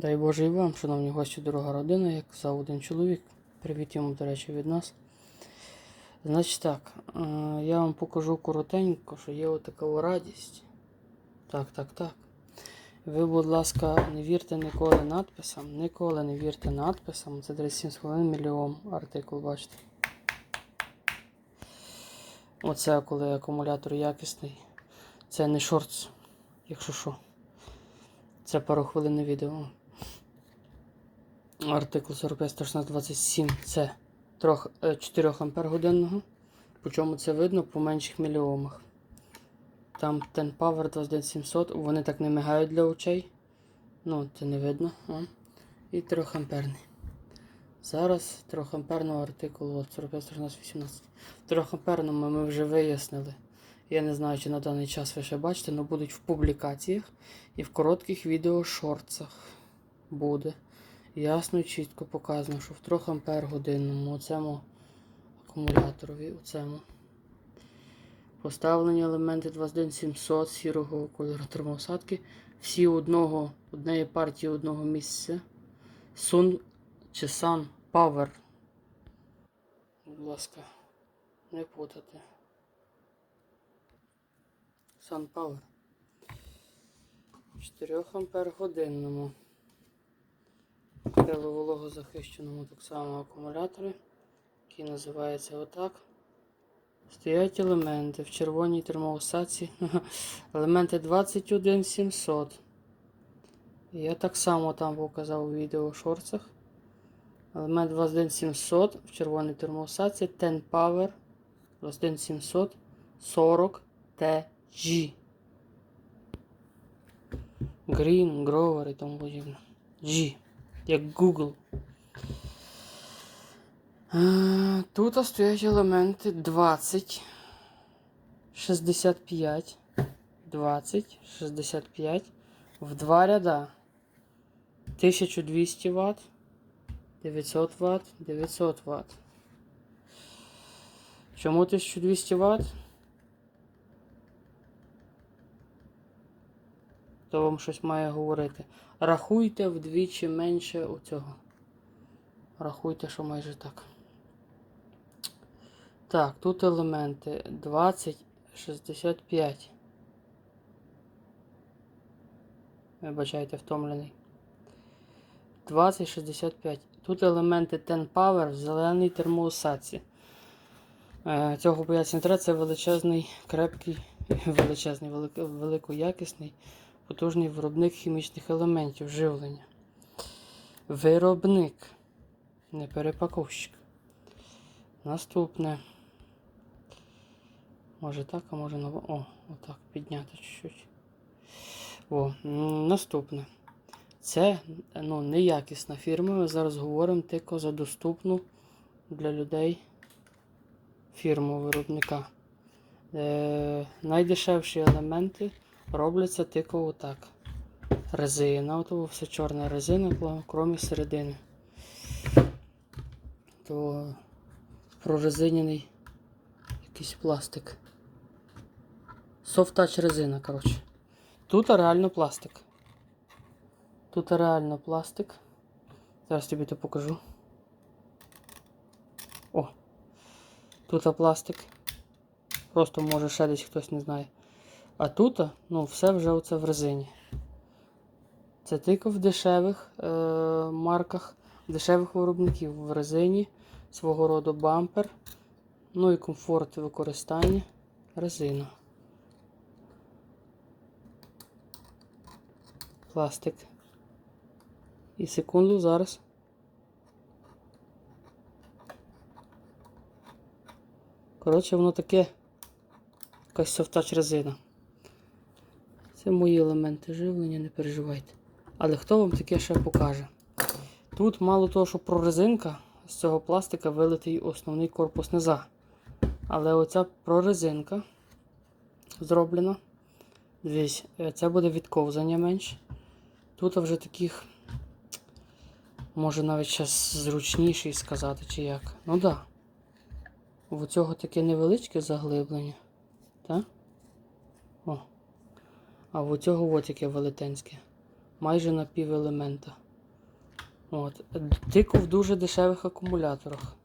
Дай Боже і вам, шановні гості, дорога родина, як за один чоловік. Привіт йому, до речі, від нас. Значить так, е, я вам покажу коротенько, що є отака радість. Так, так, так. Ви, будь ласка, не вірте ніколи надписам, ніколи не вірте надписам. Це 37 хвилин мільйон артикул, бачите. Оце коли акумулятор якісний. Це не шортс, якщо що. Це пару хвилин відео. Артикул 45 127 це 4 ампер годинного. Причому це видно по менших міліомах. Там Ten Power 21700, вони так не мигають для очей. Ну, це не видно. О. І 3 амперний. Зараз 3 амперного артикулу 45 118. 3 амперному ми вже вияснили. Я не знаю, чи на даний час ви ще бачите, але будуть в публікаціях і в коротких відео шортсах буде. Ясно чітко показано, що в 3 ампер годинному оцьому акумуляторові, оцьому. Поставлені елементи 21700 сірого кольору термоусадки. Всі одного, однієї партії одного місця. Sun чи Sun Power. Будь ласка, не путати. Sun Power. 4 ампер годинному. Пиловологозахищеному так само акумуляторі, який називається отак. Стоять елементи в червоній термоусадці. Елементи 21700. Я так само там показав у відео в шорцах. Елемент 21700 в червоній термоусадці. Ten Power 21700 40 TG. Green, Grover і тому подібне. G. Як Google. Е, Тут стоять елементи 20, 65, 20, 65 в два ряда. 1200 Вт, 900 Вт, 900 Вт. Чому 1200 Вт? То вам щось має говорити. Рахуйте вдвічі менше у цього. Рахуйте, що майже так. Так, тут елементи 20, 65. Вибачайте, втомлений. 20, 65. Тут елементи Ten Power в зеленій термоусадці. Е, Цього бояться не треба, це величезний, крепкий, величезний, великоякісний, потужний виробник хімічних елементів живлення. Виробник, не перепаковщик. Наступне. Може так, а може на. О, отак, підняти чуть-чуть. О, наступне. Це ну, неякісна фірма. Ми зараз говоримо тільки за доступну для людей фірму виробника. Е, найдешевші елементи робляться тільки отак. Резина, ото все чорна резина, крім середини. То прорезинений якийсь пластик. Touch резина, коротше. Тут реально пластик. Тут реально пластик. Зараз тобі то покажу. О! Тут пластик. Просто може ще десь хтось не знає. А тут, ну, все вже оце в резині. Це тільки в дешевих е- марках, дешевих виробників в резині, свого роду бампер. Ну і комфорт використання резина. Пластик. І секунду зараз. Коротше, воно таке якась софтач резина. Це мої елементи живлення, не переживайте. Але хто вам таке ще покаже? Тут мало того, що прорезинка, з цього пластика вилитий основний корпус низа. Але оця прорезинка зроблена. Дивись, е, це буде відковзання менше. Тут вже таких, може навіть зараз зручніший сказати, чи як. Ну так. Да. В цього таке невеличке заглиблення. Так? О. А в цього от яке велетенське. Майже на пів елемента. От. Тільки в дуже дешевих акумуляторах.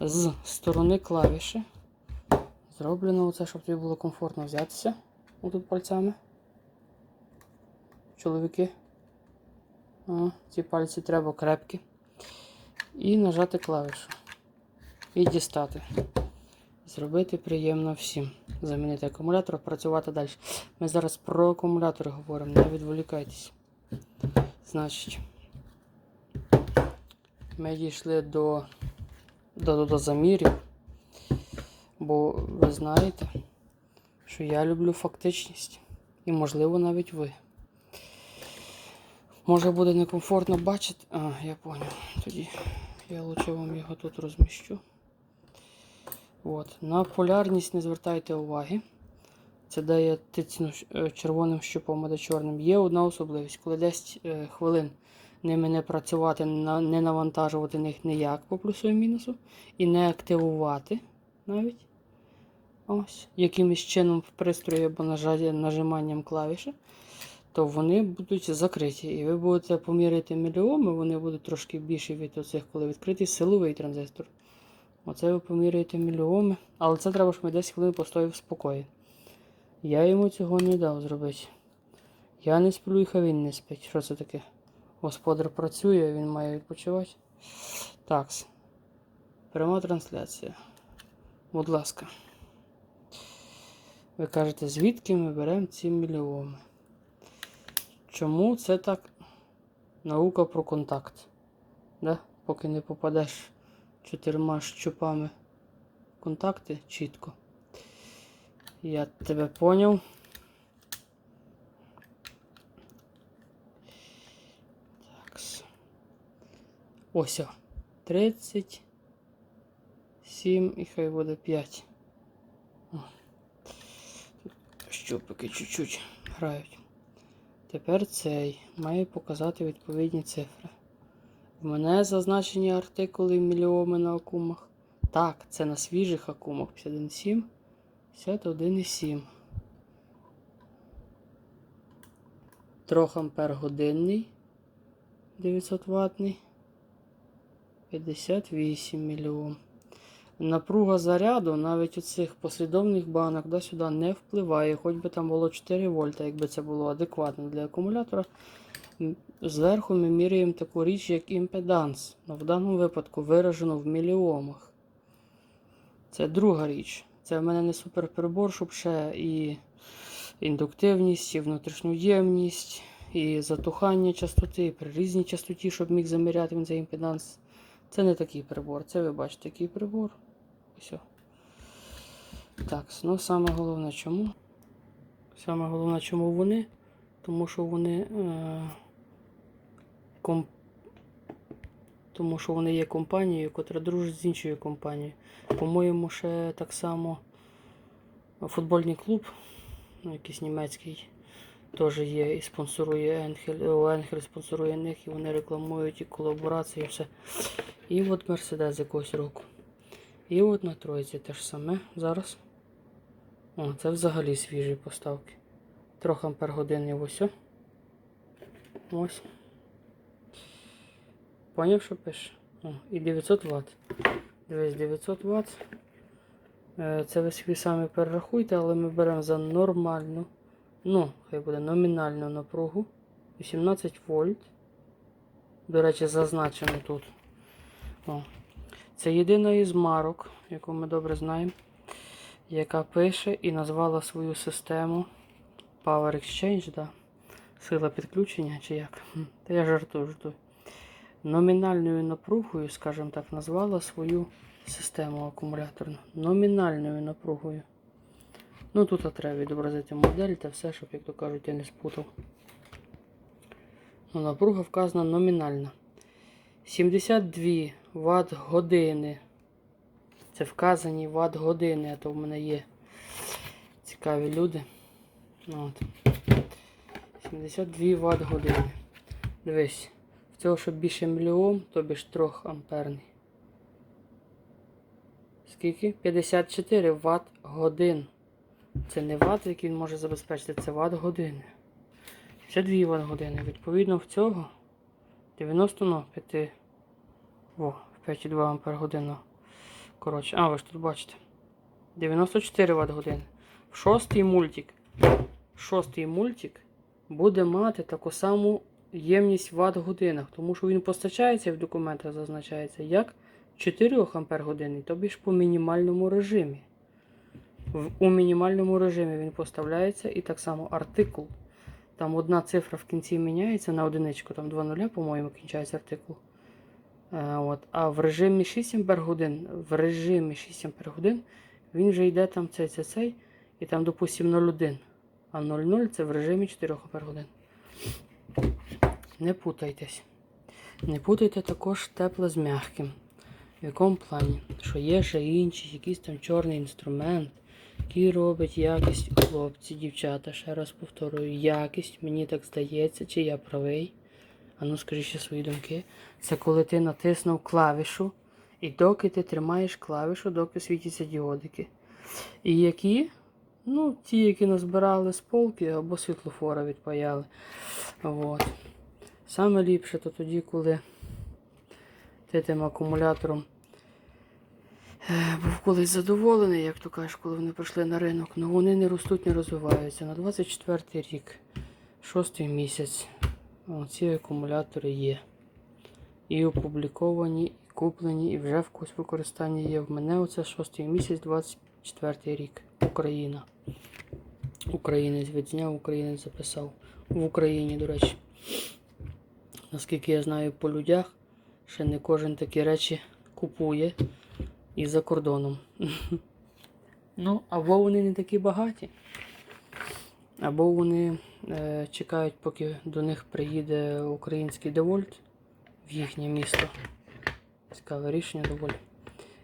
З сторони клавіші. Зроблено оце, щоб тобі було комфортно взятися отут пальцями. Чоловіки. О, ці пальці треба крепкі. І нажати клавішу. І дістати. Зробити приємно всім. Замінити акумулятор, працювати далі. Ми зараз про акумулятори говоримо, не відволікайтесь. Значить, ми дійшли до, до, до, до замірів. Бо ви знаєте, що я люблю фактичність. І, можливо, навіть ви. Може буде некомфортно бачити. А, я поняв. Тоді я лучше вам його тут розміщу. От. На полярність не звертайте уваги. Це дає тицну е, червоним щупом, а де чорним. Є одна особливість. Коли 10 е, хвилин ними не працювати, не навантажувати них ніяк по плюсу і мінусу, і не активувати навіть. Ось, якимось чином в пристрої або нажиманням клавіші, то вони будуть закриті. І ви будете поміряти мільйоми, вони будуть трошки більші від оцих, коли відкритий силовий транзистор. Оце ви поміряєте мільйоми. Але це треба, щоб ми 10 хвилин постояв в спокої. Я йому цього не дав зробити. Я не сплю, і хай він не спить. Що це таке? Господар працює, він має відпочивати. Такс. Пряма трансляція. Будь ласка. Ви кажете, звідки ми беремо ці мільйони? Чому це так наука про контакт? Да? Поки не попадеш чотирма щупами контакти чітко. Я тебе поняв. Такс. Ось. о. 37 і хай буде 5. Тут щупики чуть-чуть грають. Тепер цей має показати відповідні цифри. В мене зазначені артикули мільйоми на акумах. Так, це на свіжих акумах 51,7, 51,7. 3 ампер годинний 900 ватний 58 мільйон. Напруга заряду навіть у цих послідовних банок до сюди не впливає, хоч би там було 4 вольта, якби це було адекватно для акумулятора. Зверху ми міряємо таку річ, як імпеданс. Ну, в даному випадку виражено в мільйомах. Це друга річ. Це в мене не суперприбор, щоб ще і індуктивність, і внутрішню ємність, і затухання частоти, і при різній частоті, щоб міг заміряти він цей імпеданс. Це не такий прибор. Це ви бачите такий прибор. Все. Так, ну саме головне чому? Саме головне, чому вони? Тому що вони. Е, ком... Тому що вони є компанією, яка дружить з іншою компанією. По-моєму, ще так само футбольний клуб, ну, якийсь німецький, теж є і спонсорує Енхель. Енхель спонсорує них, і вони рекламують і колаборації, і все. І от Мерседес якогось року. І от на тройці те ж саме зараз. О, це взагалі свіжі поставки. Трохи ампер годин ось. о. Ось. Поняв, що пише? О, і 900 Вт. Дивись, 900 Вт. Е, Це ви собі самі перерахуйте, але ми беремо за нормальну, ну, хай буде номінальну напругу. 18 вольт. До речі, зазначено тут. О. Це єдина із марок, яку ми добре знаємо, яка пише і назвала свою систему Power Exchange, да? сила підключення чи як. Та я жартую, жартую. Номінальною напругою, скажімо так, назвала свою систему акумуляторну. Номінальною напругою. Ну тут треба відобразити модель та все, щоб, як то кажуть, я не спутав. Ну, напруга вказана номінальна. 72 Вт години. Це вказані Вт години, а то в мене є цікаві люди. От. 72 Вт години. Дивись, цього щоб більше мільйом, тобі ж 3 амперний. Скільки? 54 Вт годин. Це не Вт, який він може забезпечити, це Вт години. 52 Вт години. Відповідно в цього 90 ну, 5. Во, 5,2 ампер година. Коротше, а, ви ж тут бачите. 94 Вт години. Шостий мультик. Шостий мультик буде мати таку саму ємність в Вт годинах, тому що він постачається в документах зазначається як 4 ампер години, тобі ж по мінімальному режимі. В, у мінімальному режимі він поставляється і так само артикул. Там одна цифра в кінці міняється на одиничку, там 2 нуля, по-моєму, кінчається артикул. Е, от. А в режимі 6 ампер годин, в режимі 6 ампер годин він вже йде там цей цей цей, і там, допустим, 0,1. А 0,0 це в режимі 4 ампер годин. Не путайтесь. Не путайте також тепле з м'яким. В якому плані? Що є ще інший, якийсь там чорний інструмент, який робить якість хлопці, дівчата. Ще раз повторюю, якість, мені так здається, чи я правий. А ну скажи ще свої думки. Це коли ти натиснув клавішу, і доки ти тримаєш клавішу, доки світяться діодики. І які? Ну, ті, які назбирали з полки або світлофора відпаяли. От. Саме ліпше то тоді, коли ти тим акумулятором е, був колись задоволений, як то кажеш, коли вони прийшли на ринок, але вони не ростуть, не розвиваються. На 24 рік, 6 місяць, ці акумулятори є. І опубліковані, і куплені, і вже в когось використанні є. В мене оце 6 місяць, 24 рік. Україна. Українець відзняв, українець записав. В Україні, до речі. Наскільки я знаю по людях, ще не кожен такі речі купує і за кордоном. Ну, або вони не такі багаті, або вони е, чекають, поки до них приїде український девольт в їхнє місто. Цікаве рішення доволі.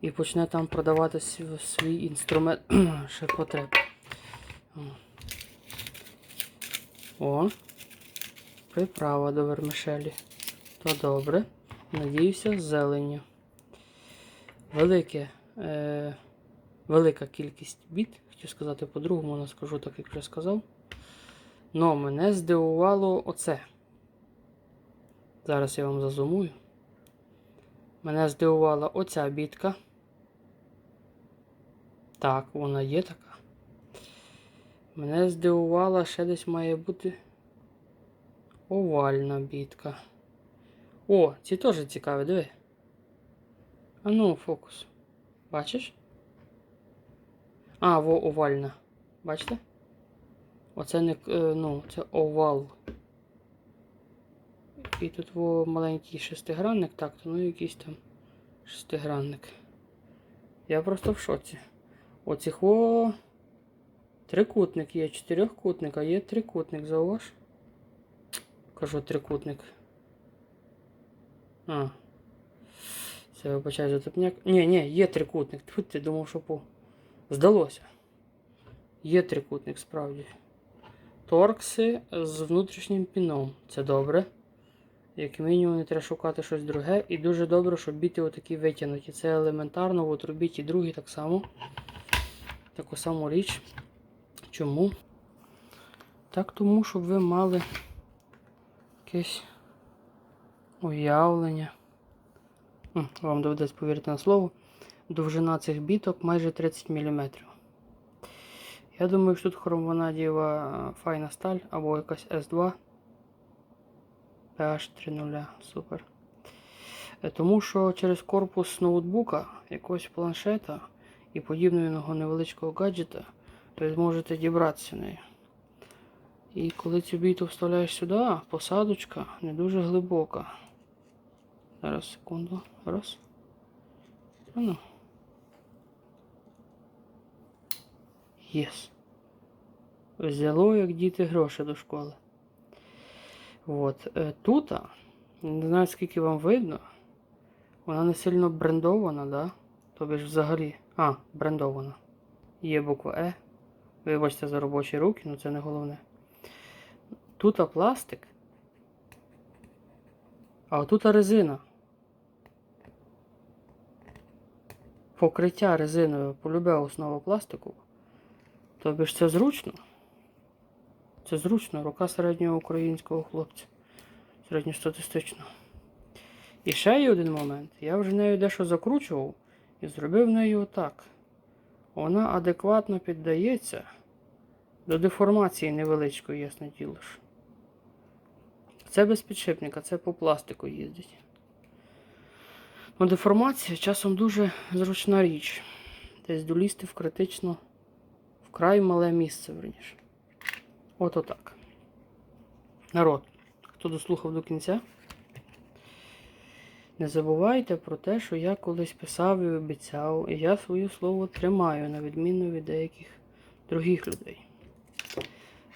І почне там продавати свій інструмент ще потреб. О, приправа до вермишелі. То добре. Надіюся, з. Велике, е, велика кількість біт. Хотів сказати по-другому, але скажу так, як вже сказав. Но мене здивувало оце. Зараз я вам зазумую. Мене здивувала оця бітка. Так, вона є така. Мене здивувала, ще десь має бути овальна бітка. О, ці теж цікаві, диви. А ну, фокус. Бачиш? А, во овальна. Бачите? Оце не е, ну, це овал. І тут во маленький шестигранник, так, то ну якийсь там шестигранник. Я просто в шоці. Оцих во трикутник є, чотирьохкутник, а є трикутник, зауваж? Кажу трикутник. А. Це вибачаю за топняк. Ні, ні, є трикутник. Тут ти думав, що по. Здалося. Є трикутник, справді. Торкси з внутрішнім піном. Це добре. Як мінімум не треба шукати щось друге. І дуже добре, щоб біти отакі витягнуті. Це елементарно, от робіть і другі так само. Таку саму річ. Чому? Так тому, щоб ви мали якесь уявлення. Вам доведеться повірити на слово. Довжина цих біток майже 30 мм. Я думаю, що тут хромванадієва е, файна сталь або якась S2. PH 3.0. Супер. Е, Тому що через корпус ноутбука, якогось планшета і подібного невеличкого гаджета, ви зможете дібратися нею. І коли цю біту вставляєш сюди, посадочка не дуже глибока. Зараз секунду. Раз. Ну. Єс. Взяло, як діти гроші до школи. От. Е, Тут, не знаю скільки вам видно, вона не сильно брендована, да? Тобі ж взагалі. А, брендована. Є буква Е. Вибачте за робочі руки, але це не головне. Тут пластик, а отут резина. Покриття резиною полюбе основа пластику. Тобі ж це зручно. Це зручно, рука середнього українського хлопця. Середньостатистичного. І ще є один момент. Я вже нею дещо закручував і зробив нею отак. Вона адекватно піддається до деформації невеличкої, ясне діло ж. Це без підшипника, це по пластику їздить. Ну, деформація часом дуже зручна річ. Десь долізти в критично вкрай мале місце, верніше. От отак. Народ, хто дослухав до кінця, не забувайте про те, що я колись писав і обіцяв, і я своє слово тримаю, на відміну від деяких других людей.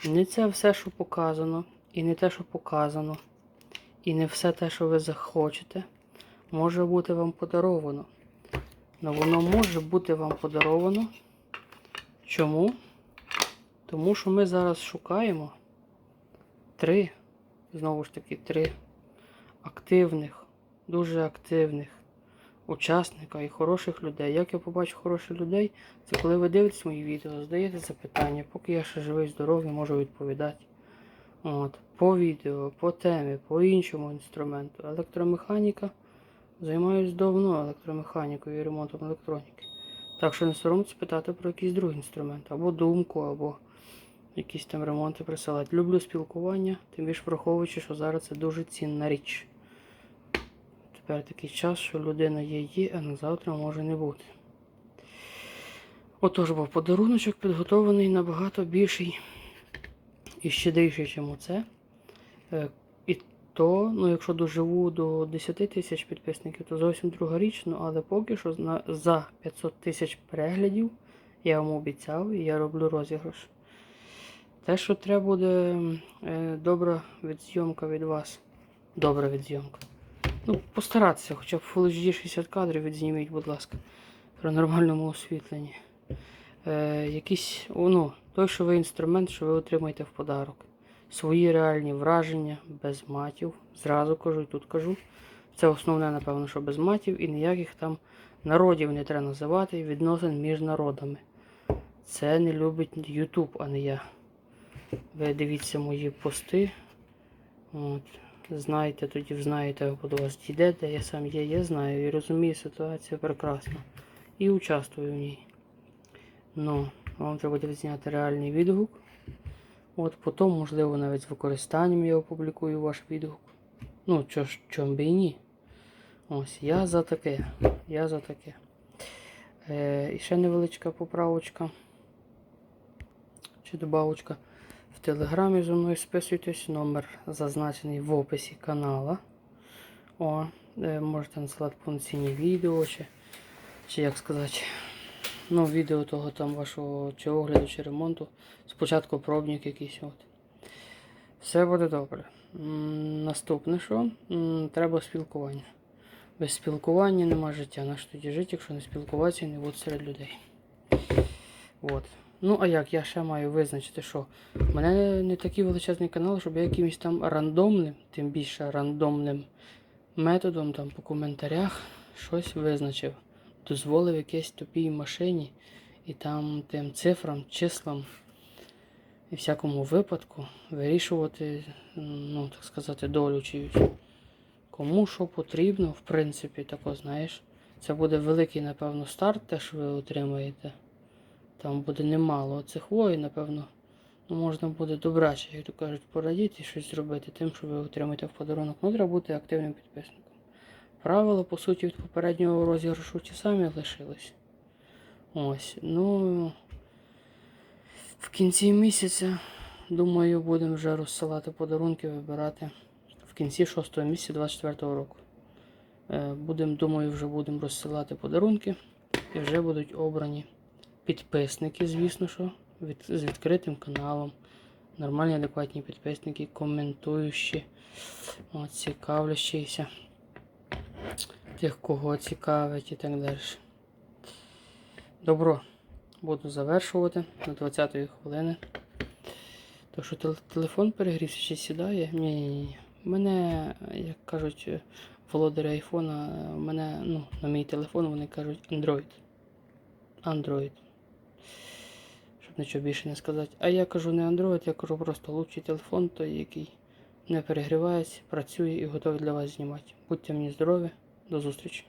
Не це все, що показано, і не те, що показано, і не все те, що ви захочете, може бути вам подаровано. Но воно може бути вам подаровано. Чому? Тому що ми зараз шукаємо три, знову ж таки, три активних, дуже активних учасника і хороших людей. Як я побачу хороших людей, це коли ви дивитесь мої відео, задаєте запитання, поки я ще живий, здоровий, можу відповідати. От, по відео, по темі, по іншому інструменту. Електромеханіка. Займаюсь давно електромеханікою і ремонтом електроніки. Так що не соромтесь питати про якийсь другий інструмент, або думку, або якісь там ремонти присилати. Люблю спілкування, тим більше враховуючи, що зараз це дуже цінна річ. Тепер такий час, що людина є є, а на завтра може не бути. Отож, бо подаруночок підготовлений набагато більший і щедріший, ніж оце. І то, ну, якщо доживу до 10 тисяч підписників, то зовсім друга. Ну, але поки що за 500 тисяч переглядів я вам обіцяв і я роблю розіграш. Те, що треба буде е, добра відзйомка від вас. Добра відзйомка. Ну, постаратися, хоча б Full HD 60 кадрів відзніміть, будь ласка, при нормальному освітленні. Е, якийсь, о, ну, той, що ви інструмент, що ви отримаєте в подарок. Свої реальні враження без матів. Зразу кажу і тут кажу. Це основне, напевно, що без матів і ніяких там народів не треба називати відносин між народами. Це не любить YouTube, а не я. Ви дивіться мої пости. От. Знаєте, тоді знаєте, куди вас дійде, де я сам є, я знаю і розумію ситуацію прекрасно. І участвую в ній. Ну, вам треба буде зняти реальний відгук. От потім, можливо, навіть з використанням я опублікую ваш відгук. Ну, чом би і ні. Ось, я за таке. Я за таке. Е, і ще невеличка поправочка. Чи добавочка. В телеграмі зі мною списуйтесь, номер зазначений в описі канала. О, е, можете надсилати повноцінні відео, чи, чи як сказати, ну, відео того там вашого чи огляду, чи ремонту. Спочатку пробник якийсь. От. Все буде добре. Наступне що? Треба спілкування. Без спілкування нема життя. Наш тоді жити, якщо не спілкуватися і не бути серед людей. От. Ну, а як я ще маю визначити, що в мене не такий величезний канал, щоб я якимось там рандомним, тим більше рандомним методом там по коментарях щось визначив. Дозволив якійсь тупій машині і там тим цифрам, числам і всякому випадку вирішувати, ну, так сказати, долю чиюсь. Кому що потрібно, в принципі, тако, знаєш. Це буде великий, напевно, старт, те, що ви отримаєте. Там буде немало цих воїн, напевно. Ну, можна буде добраче, як то кажуть, порадіти і щось зробити тим, що ви отримаєте в подарунок. Ну, треба бути активним підписником. Правила, по суті, від попереднього розіграшу ті самі лишились. Ось. Ну. В кінці місяця, думаю, будемо вже розсилати подарунки, вибирати в кінці 6 місяця 24 року. Е, Будемо, думаю, вже будемо розсилати подарунки і вже будуть обрані підписники, звісно, що від, з відкритим каналом. Нормальні, адекватні підписники, коментуючі, цікавлящіся, тих, кого цікавить і так далі. Добро, буду завершувати до 20-ї хвилини. То що телефон перегрівся чи сідає? Ні, ні, ні. У мене, як кажуть, володарі айфона, мене, ну, на мій телефон вони кажуть Android. Android. Щоб нічого більше не сказати. А я кажу не Android, я кажу просто лучший телефон, той, який не перегрівається, працює і готовий для вас знімати. Будьте мені здорові, до зустрічі!